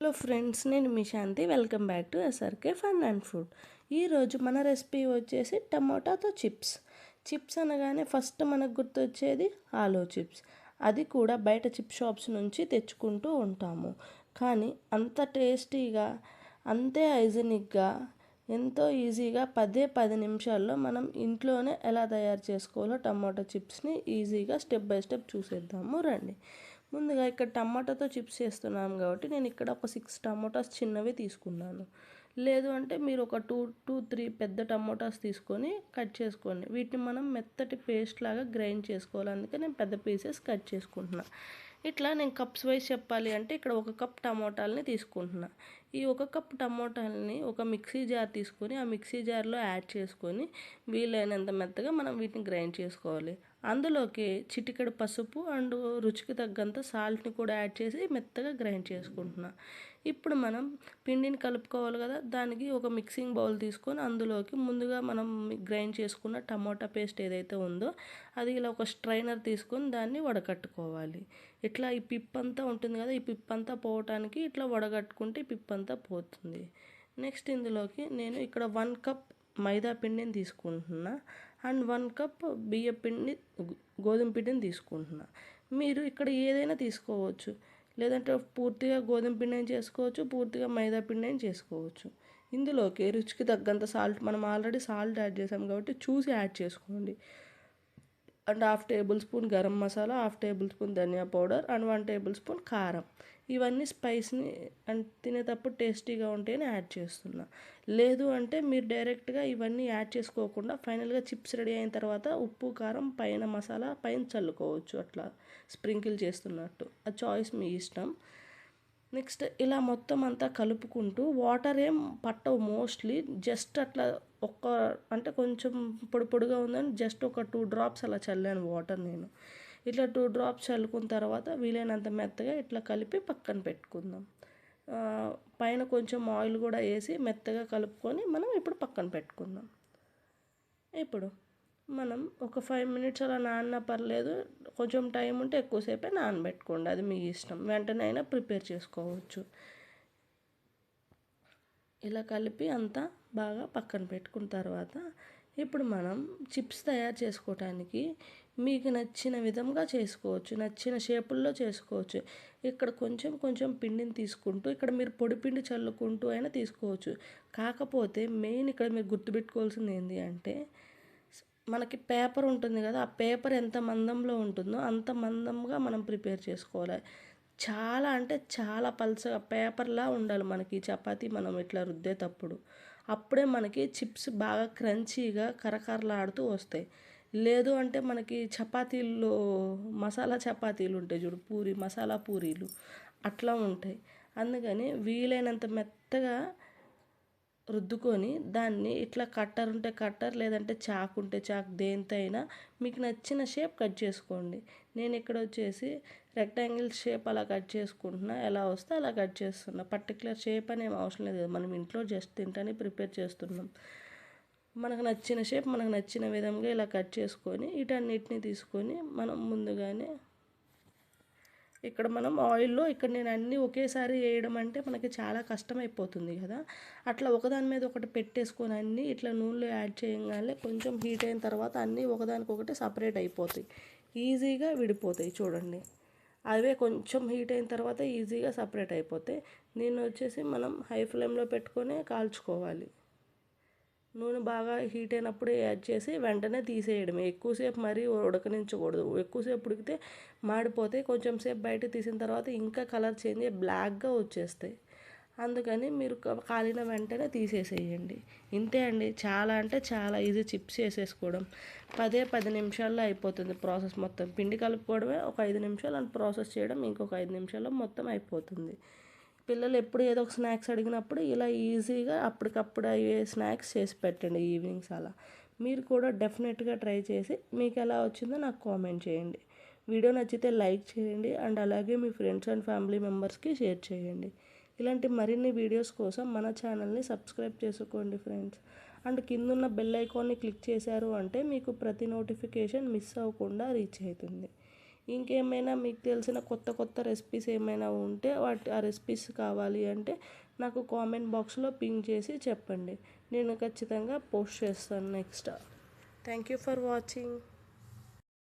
Hello friends నేను మీ Shanti. Welcome back to SRK fun and food. ఈరోజు మన recipe వచ్చేసి టమోటాతో చిప్స్. చిప్స్ అనగానే ఫస్ట్ మనకు గుర్తొచ్చేది ఆలో చిప్స్. అది కూడా బయట చిప్ షాప్స్ నుంచి తెచ్చుకుంటూ ఉంటాము. కానీ అంత టేస్టీగా అంతే హైజెనిక్గా ఎంతో ఈజీగా పదే పది నిమిషాల్లో మనం ఇంట్లోనే ఎలా తయారు చేసుకోవాలో టమాటో చిప్స్ని ఈజీగా స్టెప్ బై స్టెప్ చూసేద్దాము రండి. ముందుగా ఇక్కడ టమాటాతో చిప్స్ చేస్తున్నాం కాబట్టి నేను ఇక్కడ ఒక సిక్స్ టమాటాస్ చిన్నవి తీసుకున్నాను. లేదు అంటే మీరు ఒక టూ టూ త్రీ పెద్ద టమాటాస్ తీసుకొని కట్ చేసుకోండి. వీటిని మనం మెత్తటి పేస్ట్ లాగా గ్రైండ్ చేసుకోవాలి. అందుకే నేను పెద్ద పీసెస్ కట్ చేసుకుంటున్నా. ఇట్లా నేను కప్స్ వైజ్ చెప్పాలి అంటే ఇక్కడ ఒక కప్ టమోటాలని తీసుకుంటున్నా. ఈ ఒక కప్ టమోటాలని ఒక మిక్సీ జార్ తీసుకొని ఆ మిక్సీ జార్లో యాడ్ చేసుకొని వీలైనంత మెత్తగా మనం వీటిని గ్రైండ్ చేసుకోవాలి. అందులోకి చిటికెడు పసుపు అండ్ రుచికి తగ్గంత సాల్ట్ని కూడా యాడ్ చేసి మెత్తగా గ్రైండ్ చేసుకుంటున్నా. ఇప్పుడు మనం పిండిని కలుపుకోవాలి కదా దానికి ఒక మిక్సింగ్ బౌల్ తీసుకొని అందులోకి ముందుగా మనం గ్రైండ్ చేసుకున్న టమోటా పేస్ట్ ఏదైతే ఉందో అది ఇలా ఒక స్ట్రైనర్ తీసుకొని దాన్ని వడకట్టుకోవాలి. ఇట్లా ఈ పిప్పంతా ఉంటుంది కదా ఈ పిప్పంతా పోవటానికి ఇట్లా వడగట్టుకుంటే ఈ పోతుంది. నెక్స్ట్ ఇందులోకి నేను ఇక్కడ వన్ కప్ మైదా పిండిని తీసుకుంటున్నా. అండ్ వన్ కప్ బియ్య పిండి గోధుమ పిండిని తీసుకుంటున్నా. మీరు ఇక్కడ ఏదైనా తీసుకోవచ్చు. లేదంటే పూర్తిగా గోధుమ పిండిని చేసుకోవచ్చు పూర్తిగా మైదా పిండిని చేసుకోవచ్చు. ఇందులోకి రుచికి తగ్గంత సాల్ట్ మనం ఆల్రెడీ సాల్ట్ యాడ్ చేసాం కాబట్టి చూసి యాడ్ చేసుకోండి. And half tablespoon garam masala half tablespoon dhania powder and one tablespoon కారం. ఇవన్నీ స్పైస్ని తినేటప్పుడు టేస్టీగా ఉంటేనే యాడ్ చేస్తున్నా. లేదు అంటే మీరు డైరెక్ట్గా ఇవన్నీ యాడ్ చేసుకోకుండా ఫైనల్గా చిప్స్ రెడీ అయిన తర్వాత ఉప్పు కారం పైన మసాలా పైన చల్లుకోవచ్చు. అట్లా స్ప్రింకిల్ చేస్తున్నట్టు. ఆ చాయిస్ మీ ఇష్టం. నెక్స్ట్ ఇలా మొత్తం అంతా కలుపుకుంటూ వాటర్ ఏం పట్టవు మోస్ట్లీ. జస్ట్ అట్లా ఒక్క అంటే కొంచెం పొడి పొడిగా ఉందని జస్ట్ ఒక టూ డ్రాప్స్ అలా చల్లాను వాటర్ నేను. ఇట్లా టూ డ్రాప్స్ చల్లుకున్న తర్వాత వీలైనంత మెత్తగా ఇట్లా కలిపి పక్కన పెట్టుకుందాం. పైన కొంచెం ఆయిల్ కూడా వేసి మెత్తగా కలుపుకొని మనం ఇప్పుడు పక్కన పెట్టుకుందాం. ఇప్పుడు మనం ఒక ఫైవ్ మినిట్స్ అలా నాన్న పర్లేదు కొంచెం టైం ఉంటే ఎక్కువసేపే నానబెట్టుకోండి. అది మీ ఇష్టం. వెంటనే అయినా ప్రిపేర్ చేసుకోవచ్చు. ఇలా కలిపి అంతా బాగా పక్కన పెట్టుకున్న తర్వాత ఇప్పుడు మనం చిప్స్ తయారు చేసుకోవటానికి మీకు నచ్చిన విధంగా చేసుకోవచ్చు నచ్చిన షేపుల్లో చేసుకోవచ్చు. ఇక్కడ కొంచెం కొంచెం పిండిని తీసుకుంటూ ఇక్కడ మీరు పొడి పిండి చల్లుకుంటూ అయినా తీసుకోవచ్చు. కాకపోతే మెయిన్ ఇక్కడ మీరు గుర్తుపెట్టుకోవాల్సింది ఏంటి అంటే మనకి పేపర్ ఉంటుంది కదా ఆ పేపర్ ఎంత మందంలో ఉంటుందో అంత మందంగా మనం ప్రిపేర్ చేసుకోవాలి. చాలా అంటే చాలా పల్చగా పేపర్లా ఉండాలి మనకి. చపాతీ మనం ఇట్లా రుద్దేటప్పుడు. అప్పుడే మనకి చిప్స్ బాగా క్రంచీగా కరకరలాడుతూ వస్తాయి. లేదు అంటే మనకి చపాతీల్లో మసాలా చపాతీలు ఉంటాయి చూడు పూరి మసాలా పూరీలు అట్లా ఉంటాయి. అందుకని వీలైనంత మెత్తగా రుద్దుకొని దాన్ని ఇట్లా కట్టర్ ఉంటే కట్టర్ లేదంటే చాకు ఉంటే చాకు దేంతో అయినా మీకు నచ్చిన షేప్ కట్ చేసుకోండి. నేను ఇక్కడ వచ్చేసి రెక్టాంగిల్ షేప్ అలా కట్ చేసుకుంటున్నా. ఎలా వస్తే అలా కట్ చేస్తున్నా. పర్టికులర్ షేప్ అనేం అవసరం లేదు మనం ఇంట్లో జస్ట్ తింటానే ప్రిపేర్ చేస్తున్నాం. మనకు నచ్చిన షేప్ మనకు నచ్చిన విధంగా ఇలా కట్ చేసుకొని వీటన్నిటిని తీసుకొని మనం ముందుగానే ఇక్కడ మనం ఆయిల్లో ఇక్కడ నేను అన్నీ ఒకేసారి వేయడం అంటే మనకి చాలా కష్టమైపోతుంది కదా. అట్లా ఒకదాని మీద ఒకటి పెట్టేసుకొని అన్నీ ఇట్లా నూనెలో యాడ్ చేయగానే కొంచెం హీట్ అయిన తర్వాత అన్నీ ఒకదానికొకటి సపరేట్ అయిపోతాయి. ఈజీగా విడిపోతాయి చూడండి. అవే కొంచెం హీట్ అయిన తర్వాత ఈజీగా సపరేట్ అయిపోతాయి. నేను వచ్చేసి మనం హై ఫ్లేమ్లో పెట్టుకొని కాల్చుకోవాలి. నూనె బాగా హీట్ అయినప్పుడే యాడ్ చేసి వెంటనే తీసేయడమే. ఎక్కువసేపు మరీ ఉడకనించకూడదు. ఎక్కువసేపు ఉడికితే మాడిపోతే కొంచెం సేపు బయట తీసిన తర్వాత ఇంకా కలర్ చేంజ్ అయ్యి బ్లాక్గా వచ్చేస్తాయి. అందుకని మీరు కాలిన వెంటనే తీసేసేయండి. ఇంతే అండి. చాలా అంటే చాలా ఈజీ చిప్స్ వేసేసుకోవడం. పదే పది నిమిషాల్లో అయిపోతుంది ప్రాసెస్ మొత్తం. పిండి కలుపుకోవడమే ఒక ఐదు నిమిషాలు అని ప్రాసెస్ చేయడం ఇంకొక ఐదు నిమిషాల్లో మొత్తం అయిపోతుంది. పిల్లలు ఎప్పుడు ఏదో ఒక స్నాక్స్ అడిగినప్పుడు ఇలా ఈజీగా అప్పటికప్పుడు అయ్యే స్నాక్స్ చేసి పెట్టండి ఈవినింగ్స్ అలా. మీరు కూడా డెఫినెట్గా ట్రై చేసి మీకు ఎలా వచ్చిందో నాకు కామెంట్ చేయండి. వీడియో నచ్చితే లైక్ చేయండి అండ్ అలాగే మీ ఫ్రెండ్స్ అండ్ ఫ్యామిలీ మెంబర్స్కి షేర్ చేయండి. ఇలాంటి మరిన్ని వీడియోస్ కోసం మన ఛానల్ని సబ్స్క్రైబ్ చేసుకోండి ఫ్రెండ్స్. అండ్ కిందున్న బెల్ ఐకాన్ని క్లిక్ చేశారు అంటే మీకు ప్రతి నోటిఫికేషన్ మిస్ అవ్వకుండా రీచ్ అవుతుంది. ఇంకేమైనా మీకు తెలిసిన కొత్త కొత్త రెసిపీస్ ఏమైనా ఉంటే వాటి ఆ రెసిపీస్ కావాలి అంటే నాకు కామెంట్ బాక్స్లో పింక్ చేసి చెప్పండి. నేను ఖచ్చితంగా పోస్ట్ చేస్తాను next thank you for watching